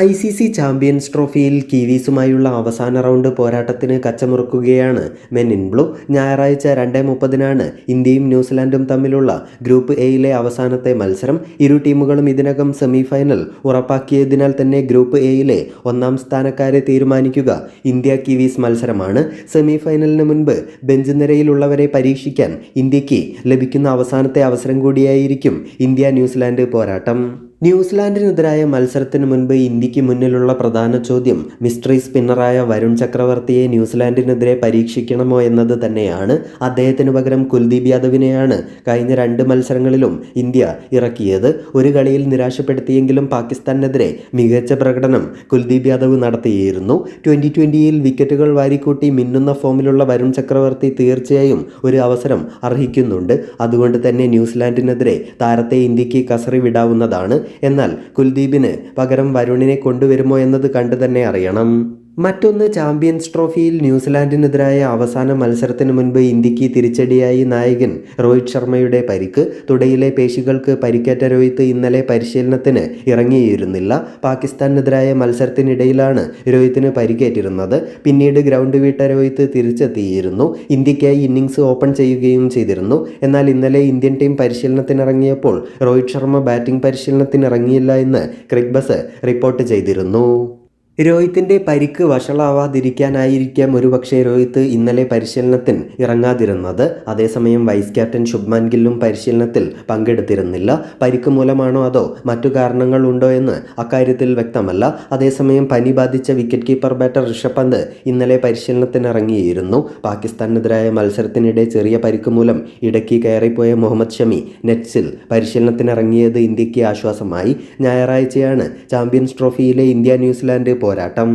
I C C champions ട്രോഫിയിൽ കിവീസുമായുള്ള അവസാന round പോരാട്ടത്തിന് കച്ചമുറുക്കുകയാണ് മെൻ ഇൻ ബ്ലൂ. ഞായറാഴ്ച രണ്ടേ മുപ്പതിനാണ് ഇന്ത്യയും ന്യൂസിലാൻഡും തമ്മിലുള്ള ഗ്രൂപ്പ് എയിലെ അവസാനത്തെ മത്സരം. ഇരു ടീമുകളും ഇതിനകം സെമിഫൈനൽ ഉറപ്പാക്കിയതിനാൽ തന്നെ ഗ്രൂപ്പ് എയിലെ ഒന്നാം സ്ഥാനക്കാരെ തീരുമാനിക്കുക ഇന്ത്യ കിവീസ് മത്സരമാണ്. സെമിഫൈനലിന് മുൻപ് ബെഞ്ച് നിരയിലുള്ളവരെ പരീക്ഷിക്കാൻ ഇന്ത്യയ്ക്ക് ലഭിക്കുന്ന അവസാനത്തെ അവസരം കൂടിയായിരിക്കും ഇന്ത്യ ന്യൂസിലാൻഡ് പോരാട്ടം. ന്യൂസിലാൻഡിനെതിരായ മത്സരത്തിന് മുൻപ് ഇന്ത്യയ്ക്ക് മുന്നിലുള്ള പ്രധാന ചോദ്യം മിസ്റ്ററി സ്പിന്നറായ വരുൺ ചക്രവർത്തിയെ ന്യൂസിലാൻഡിനെതിരെ പരീക്ഷിക്കണമോ എന്നത് തന്നെയാണ്. അദ്ദേഹത്തിന് പകരം കുൽദീപ് യാദവിനെയാണ് കഴിഞ്ഞ രണ്ട് മത്സരങ്ങളിലും ഇന്ത്യ ഇറക്കിയത്. ഒരു കളിയിൽ നിരാശപ്പെടുത്തിയെങ്കിലും പാകിസ്ഥാനെതിരെ മികച്ച പ്രകടനം കുൽദീപ് യാദവ് നടത്തിയിരുന്നു. ട്വന്റി ട്വന്റിയിൽ വിക്കറ്റുകൾ വാരിക്കൂട്ടി മിന്നുന്ന ഫോമിലുള്ള വരുൺ ചക്രവർത്തി തീർച്ചയായും ഒരു അവസരം അർഹിക്കുന്നുണ്ട്. അതുകൊണ്ട് തന്നെ ന്യൂസിലാൻഡിനെതിരെ താരത്തെ ഇന്ത്യയ്ക്ക് കസറി വിടാവുന്നതാണ് എന്നാൽ കുൽദീപിന് പകരം വരുണിനെ കൊണ്ടുവരുമോ എന്നത് കണ്ടു തന്നെ അറിയണം. മറ്റൊന്ന് ചാമ്പ്യൻസ് ട്രോഫിയിൽ ന്യൂസിലാൻഡിനെതിരായ അവസാന മത്സരത്തിന് മുൻപ് ഇന്ത്യയ്ക്ക് തിരിച്ചടിയായി നായകൻ രോഹിത് ശർമ്മയുടെ പരിക്ക്. തുടയിലെ പേശികൾക്ക് പരിക്കേറ്റ രോഹിത് ഇന്നലെ പരിശീലനത്തിന് ഇറങ്ങിയിരുന്നില്ല. പാകിസ്ഥാനെതിരായ മത്സരത്തിനിടയിലാണ് രോഹിത്തിന് പരിക്കേറ്റിരുന്നത്. പിന്നീട് ഗ്രൗണ്ട് വിട്ട രോഹിത് തിരിച്ചെത്തിയിരുന്നു. ഇന്ത്യക്കായി ഇന്നിംഗ്സ് ഓപ്പൺ ചെയ്യുകയും ചെയ്തിരുന്നു. എന്നാൽ ഇന്നലെ ഇന്ത്യൻ ടീം പരിശീലനത്തിനിറങ്ങിയപ്പോൾ രോഹിത് ശർമ്മ ബാറ്റിംഗ് പരിശീലനത്തിനിറങ്ങിയില്ല എന്ന് ക്രിക്ബസ് റിപ്പോർട്ട് ചെയ്തിരുന്നു. രോഹിത്തിന്റെ പരിക്ക് വഷളാവാതിരിക്കാനായിരിക്കാം ഒരുപക്ഷെ രോഹിത്ത് ഇന്നലെ പരിശീലനത്തിൽ ഇറങ്ങാതിരുന്നത്. അതേസമയം വൈസ് ക്യാപ്റ്റൻ ശുഭ്മാൻ ഗില്ലും പരിശീലനത്തിൽ പങ്കെടുത്തിരുന്നില്ല. പരിക്ക് മൂലമാണോ അതോ മറ്റു കാരണങ്ങൾ ഉണ്ടോ എന്ന് അക്കാര്യത്തിൽ വ്യക്തമല്ല. അതേസമയം പനി ബാധിച്ച wicket keeper batter Rishabh Pant ഇന്നലെ പരിശീലനത്തിനിറങ്ങിയിരുന്നു പാകിസ്ഥാനെതിരായ മത്സരത്തിനിടെ ചെറിയ പരിക്ക് മൂലം ഇടയ്ക്ക് കയറിപ്പോയ മുഹമ്മദ് ഷമി നെറ്റ്സിൽ പരിശീലനത്തിനിറങ്ങിയത് ഇന്ത്യയ്ക്ക് ആശ്വാസമായി. ഞായറാഴ്ചയാണ് ചാമ്പ്യൻസ് ട്രോഫിയിലെ ഇന്ത്യ ന്യൂസിലാൻഡ് പോരാട്ടം.